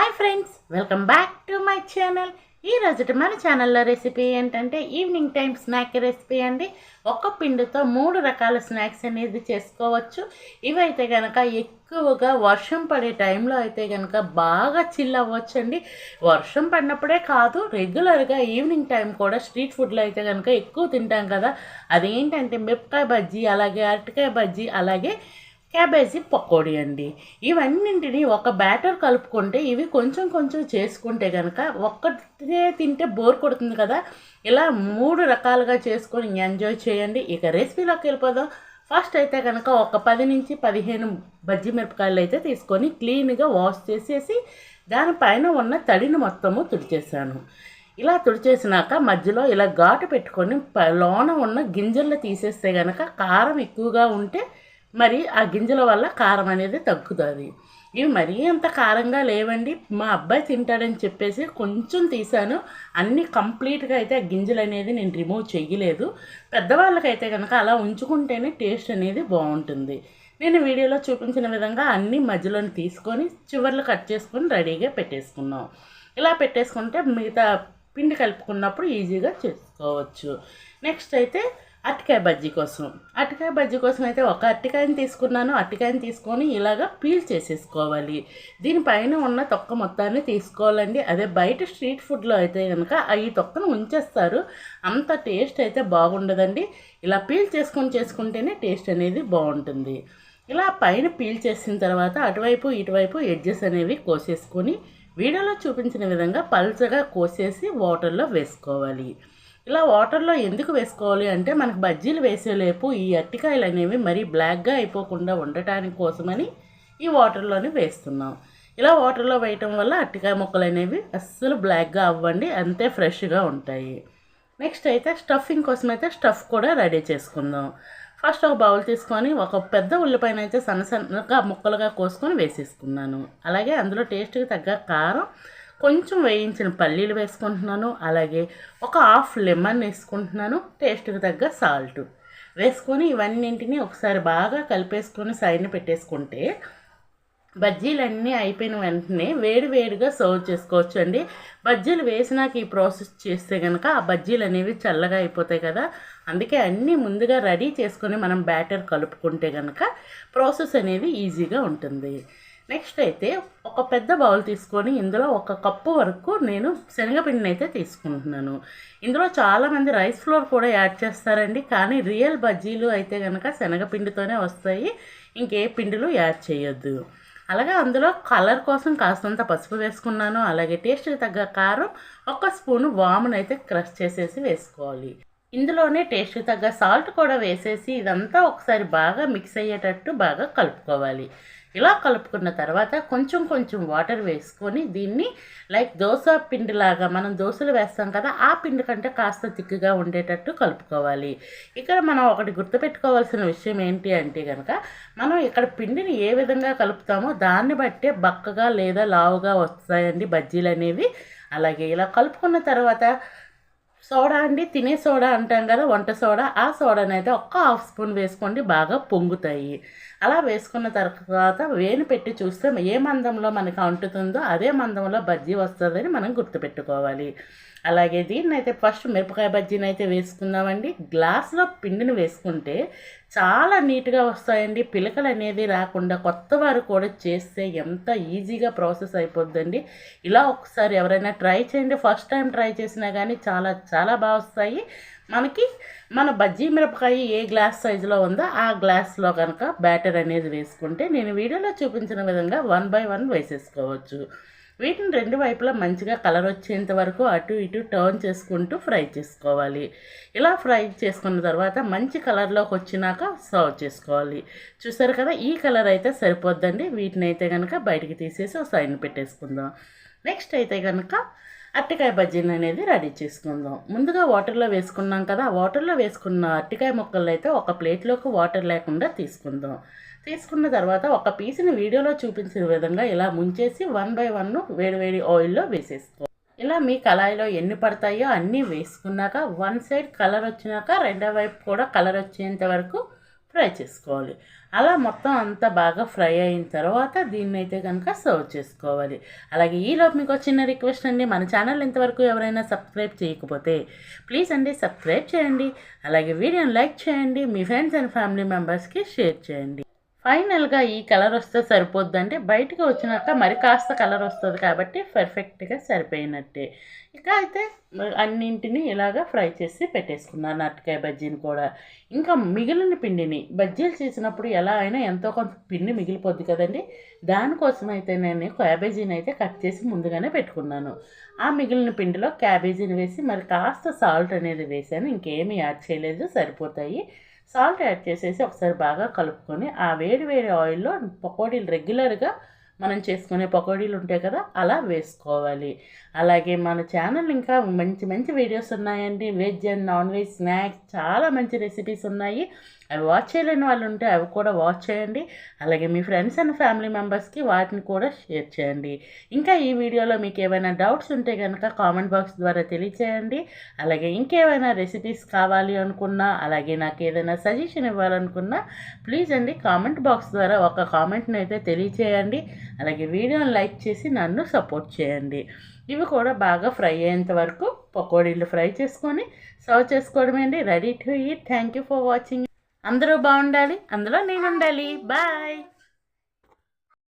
Hi friends welcome back to my channel ఈ మన ఛానల్లో రెసిపీ ఏంటంటే ఈవినింగ్ టైం స్నాక్ రెసిపీ అండి. ఒక్క పిండితో మూడు రకాల స్నాక్స్ అనేది చేసుకోవచ్చు. ఇవైతే కనుక ఎక్కువగా వర్షం పడే టైంలో అయితే కనుక బాగా చిల్ అవ్వచ్చండి. వర్షం పడినప్పుడే కాదు రెగ్యులర్గా ఈవినింగ్ టైం కూడా స్ట్రీట్ ఫుడ్లో అయితే కనుక ఎక్కువ తింటాం కదా. అదేంటంటే మిరపకాయ బజ్జీ అలాగే అరటికాయ బజ్జీ అలాగే క్యాబేజీ పకోడీ అండి. ఇవన్నింటినీ ఒక బ్యాటర్ కలుపుకుంటే ఇవి కొంచెం కొంచెం చేసుకుంటే కనుక ఒక్కటే తింటే బోర్ కొడుతుంది కదా. ఇలా మూడు రకాలుగా చేసుకొని ఎంజాయ్ చేయండి. ఇక రెసిపీలోకి వెళ్ళిపోదాం. ఫస్ట్ అయితే కనుక ఒక పది నుంచి పదిహేను బజ్జీ మిరపకాయలు అయితే తీసుకొని క్లీన్గా వాష్ చేసేసి దానిపైన ఉన్న తడిని మొత్తము తుడిచేసాను ఇలా తుడిచేసినాక మధ్యలో ఇలా ఘాటు పెట్టుకొని ప- లోన ఉన్న గింజలు తీసేస్తే కనుక కారం ఎక్కువగా ఉంటే మరి ఆ గింజల వల్ల కారం అనేది తగ్గుతుంది. ఇవి మరీ అంత కారంగా లేవండి. మా అబ్బాయి తింటాడని చెప్పేసి కొంచెం తీసాను. అన్నీ కంప్లీట్గా అయితే ఆ గింజలు అనేది నేను రిమూవ్ చేయలేదు పెద్దవాళ్ళకైతే కనుక అలా ఉంచుకుంటేనే టేస్ట్ అనేది బాగుంటుంది. నేను వీడియోలో చూపించిన విధంగా అన్ని మధ్యలోని తీసుకొని చివర్లు కట్ చేసుకొని రెడీగా పెట్టేసుకున్నాం. ఇలా పెట్టేసుకుంటే మిగతా పిండి కలుపుకున్నప్పుడు ఈజీగా చేసుకోవచ్చు. నెక్స్ట్ అయితే అరటికాయ బజ్జీ కోసం. అరటికాయ బజ్జీ కోసం అయితే ఒక అరటికాయని తీసుకున్నాను. అరటికాయని తీసుకొని ఇలాగా పీల్ చేసేసుకోవాలి. దీనిపైన ఉన్న తొక్క మొత్తాన్ని తీసుకోవాలండి. అదే బయట స్ట్రీట్ ఫుడ్లో అయితే కనుక ఈ తొక్కను ఉంచేస్తారు. అంత టేస్ట్ అయితే బాగుండదండి. ఇలా పీల్ చేసుకొని చేసుకుంటేనే టేస్ట్ అనేది బాగుంటుంది. ఇలా పైన పీల్ చేసిన తర్వాత అటువైపు ఇటువైపు ఎడ్జెస్ అనేవి కోసేసుకొని వీడియోలో చూపించిన విధంగా పల్చగా కోసేసి వాటర్లో వేసుకోవాలి. ఇలా వాటర్లో ఎందుకు వేసుకోవాలి అంటే మనకు బజ్జీలు వేసేలేపు ఈ అట్టికాయలు అనేవి మరీ బ్లాక్గా అయిపోకుండా ఉండటానికి కోసమని ఈ వాటర్లోనే వేస్తున్నాం. ఇలా వాటర్లో వేయటం వల్ల అట్టికాయ ముక్కలు అనేవి అస్సలు బ్లాక్గా అవ్వండి అంతే ఫ్రెష్గా ఉంటాయి. నెక్స్ట్ అయితే స్టఫింగ్ కోసం అయితే స్టఫ్ కూడా రెడీ చేసుకుందాం. ఫస్ట్ ఒక బౌల్ తీసుకొని ఒక పెద్ద ఉల్లిపాయన అయితే సన్న సన్నగా ముక్కలుగా కోసుకొని వేసేసుకున్నాను. అలాగే అందులో టేస్ట్కి తగ్గ కారం కొంచెం వేయించిన పల్లీలు వేసుకుంటున్నాను అలాగే ఒక హాఫ్ లెమన్ వేసుకుంటున్నాను టేస్ట్కి తగ్గ సాల్ట్. వేసుకొని ఇవన్నింటినీ ఒకసారి బాగా కలిపేసుకొని సైడ్ని పెట్టేసుకుంటే బజ్జీలన్నీ అయిపోయిన వెంటనే వేడి వేడిగా సర్వ్ చేసుకోవచ్చు అండి. బజ్జీలు వేసినాక ఈ ప్రాసెస్ చేస్తే కనుక ఆ బజ్జీలు అనేవి చల్లగా అయిపోతాయి కదా. అందుకే అన్నీ ముందుగా రెడీ చేసుకొని మనం బ్యాటర్ కలుపుకుంటే కనుక ప్రాసెస్ అనేది ఈజీగా ఉంటుంది. నెక్స్ట్ అయితే ఒక పెద్ద బౌల్ తీసుకొని ఇందులో ఒక కప్పు వరకు నేను శనగపిండిని అయితే తీసుకుంటున్నాను. ఇందులో చాలామంది రైస్ ఫ్లోర్ కూడా యాడ్ చేస్తారండి. కానీ రియల్ బజ్జీలు అయితే కనుక శనగపిండితోనే వస్తాయి. ఇంకే పిండిలు యాడ్ చేయొద్దు. అలాగే అందులో కలర్ కోసం కాస్తంత పసుపు వేసుకున్నాను. అలాగే టేస్ట్కి తగ్గ కారం ఒక స్పూను వామును అయితే క్రష్ చేసేసి వేసుకోవాలి. ఇందులోనే టేస్ట్కి తగ్గ సాల్ట్ కూడా వేసేసి ఇదంతా ఒకసారి బాగా మిక్స్ అయ్యేటట్టు బాగా కలుపుకోవాలి. ఇలా కలుపుకున్న తర్వాత కొంచెం కొంచెం వాటర్ వేసుకొని దీన్ని లైక్ దోశ పిండిలాగా మనం దోశలు వేస్తాం కదా ఆ పిండి కంటే కాస్త తిక్కుగా ఉండేటట్టు కలుపుకోవాలి. ఇక్కడ మనం ఒకటి గుర్తుపెట్టుకోవాల్సిన విషయం ఏంటి అంటే కనుక మనం ఇక్కడ పిండిని ఏ విధంగా కలుపుతామో దాన్ని బట్టే బక్కగా లేదా లావుగా వస్తాయండి బజ్జీలు అనేవి అలాగే ఇలా కలుపుకున్న తర్వాత సోడా అండి తినే సోడా అంటాం కదా వంట సోడా. ఆ సోడానైతే ఒక్క హాఫ్ స్పూన్ వేసుకోండి బాగా పొంగుతాయి. అలా వేసుకున్న తర్వాత వేని పెట్టి చూస్తే ఏ మందంలో మనకు అంటుతుందో అదే మందంలో బజ్జీ వస్తుందని మనం గుర్తుపెట్టుకోవాలి. అలాగే దీన్ని అయితే ఫస్ట్ మిరపకాయ బజ్జీని అయితే వేసుకుందామండి. గ్లాస్లో పిండిని వేసుకుంటే చాలా నీట్గా వస్తాయండి. పిలకలు అనేది రాకుండా కొత్త వారు కూడా చేస్తే ఎంత ఈజీగా ప్రాసెస్ అయిపోద్దండి. ఇలా ఒకసారి ఎవరైనా ట్రై చేయండి. ఫస్ట్ టైం ట్రై చేసినా కానీ చాలా చాలా బాగా వస్తాయి. మనకి మన బజ్జీ మిరపకాయ ఏ గ్లాస్ సైజులో ఉందో ఆ గ్లాస్లో కనుక బ్యాటర్ అనేది వేసుకుంటే నేను వీడియోలో చూపించిన విధంగా వన్ బై వన్ వేసేసుకోవచ్చు. వీటిని రెండు వైపులా మంచిగా కలర్ వచ్చేంత వరకు అటు ఇటు టర్న్ చేసుకుంటూ ఫ్రై చేసుకోవాలి. ఇలా ఫ్రై చేసుకున్న తర్వాత మంచి కలర్లోకి వచ్చినాక సర్వ్ చేసుకోవాలి. చూసారు కదా ఈ కలర్ అయితే సరిపోద్దండి. వీటిని అయితే కనుక బయటికి తీసేసి ఒక సైన్ పెట్టేసుకుందాం. నెక్స్ట్ అయితే కనుక అరటికాయ బజ్జీని అనేది రెడీ చేసుకుందాం. ముందుగా వాటర్లో వేసుకున్నాం కదా వాటర్లో వేసుకున్న అరటికాయ ముక్కలు అయితే ఒక ప్లేట్లోకి వాటర్ లేకుండా తీసుకుందాం. తీసుకున్న తర్వాత ఒక పీస్ని వీడియోలో చూపించిన విధంగా ఇలా ముంచేసి వన్ బై వన్ వేడివేడి ఆయిల్లో వేసేసుకో. ఇలా మీ కళాయిలో ఎన్ని పడతాయో అన్నీ వేసుకున్నాక వన్ సైడ్ కలర్ వచ్చినాక రెండో వైపు కూడా కలర్ వచ్చేంత వరకు ఫ్రై చేసుకోవాలి. అలా మొత్తం అంతా బాగా ఫ్రై అయిన తర్వాత దీన్ని అయితే కనుక సర్వ్ చేసుకోవాలి. అలాగే ఈలోపు మీకు చిన్న రిక్వెస్ట్ అండి. మన ఛానల్ ఇంతవరకు ఎవరైనా సబ్స్క్రైబ్ చేయకపోతే ప్లీజ్ అండి సబ్స్క్రైబ్ చేయండి. అలాగే వీడియోని లైక్ చేయండి. మీ ఫ్రెండ్స్ అండ్ ఫ్యామిలీ మెంబర్స్కి షేర్ చేయండి. ఫైనల్గా ఈ కలర్ వస్తే సరిపోద్దంటే బయటకు వచ్చినాక మరి కాస్త కలర్ వస్తుంది కాబట్టి పర్ఫెక్ట్గా సరిపోయినట్టే. ఇక అయితే అన్నింటినీ ఇలాగా ఫ్రై చేసి పెట్టేసుకున్నాను అరటికాయ బజ్జీని కూడా. ఇంకా మిగిలిన పిండిని బజ్జీలు చేసినప్పుడు ఎలా అయినా ఎంతో కొంత పిండి మిగిలిపోద్ది కదండి. దానికోసం అయితే నేను క్యాబేజీని అయితే కట్ చేసి ముందుగానే పెట్టుకున్నాను. ఆ మిగిలిన పిండిలో క్యాబేజీని వేసి మరి కాస్త సాల్ట్ అనేది వేసాను. ఇంకేమీ యాడ్ చేయలేదు సరిపోతాయి. సాల్ట్ యాడ్ చేసేసి ఒకసారి బాగా కలుపుకొని ఆ వేడి వేడి ఆయిల్లో పకోడీలు రెగ్యులర్గా మనం చేసుకునే పకోడీలు ఉంటాయి కదా అలా వేసుకోవాలి. అలాగే మన ఛానల్ ఇంకా మంచి మంచి వీడియోస్ ఉన్నాయండి. Veg and non veg snacks చాలా మంచి రెసిపీస్ ఉన్నాయి. అవి వాచ్ చేయలేని వాళ్ళు ఉంటే అవి కూడా వాచ్ చేయండి. అలాగే మీ ఫ్రెండ్స్ అండ్ ఫ్యామిలీ మెంబర్స్కి వాటిని కూడా షేర్ చేయండి. ఇంకా ఈ వీడియోలో మీకు ఏమైనా డౌట్స్ ఉంటే కనుక కామెంట్ బాక్స్ ద్వారా తెలియచేయండి. అలాగే ఇంకేమైనా రెసిపీస్ కావాలి అనుకున్నా అలాగే నాకు ఏదైనా సజెషన్ ఇవ్వాలనుకున్నా ప్లీజ్ అండి కామెంట్ బాక్స్ ద్వారా ఒక కామెంట్ని అయితే తెలియచేయండి. అలాగే వీడియోని లైక్ చేసి నన్ను సపోర్ట్ చేయండి. ఇవి కూడా బాగా ఫ్రై అయ్యేంత వరకు పకోడీలు ఫ్రై చేసుకొని సర్వ్ చేసుకోవడమే అండి. Ready to eat. Thank you for watching. అందరూ బాగుండాలి. అందులో నేను ఉండాలి బాయ్.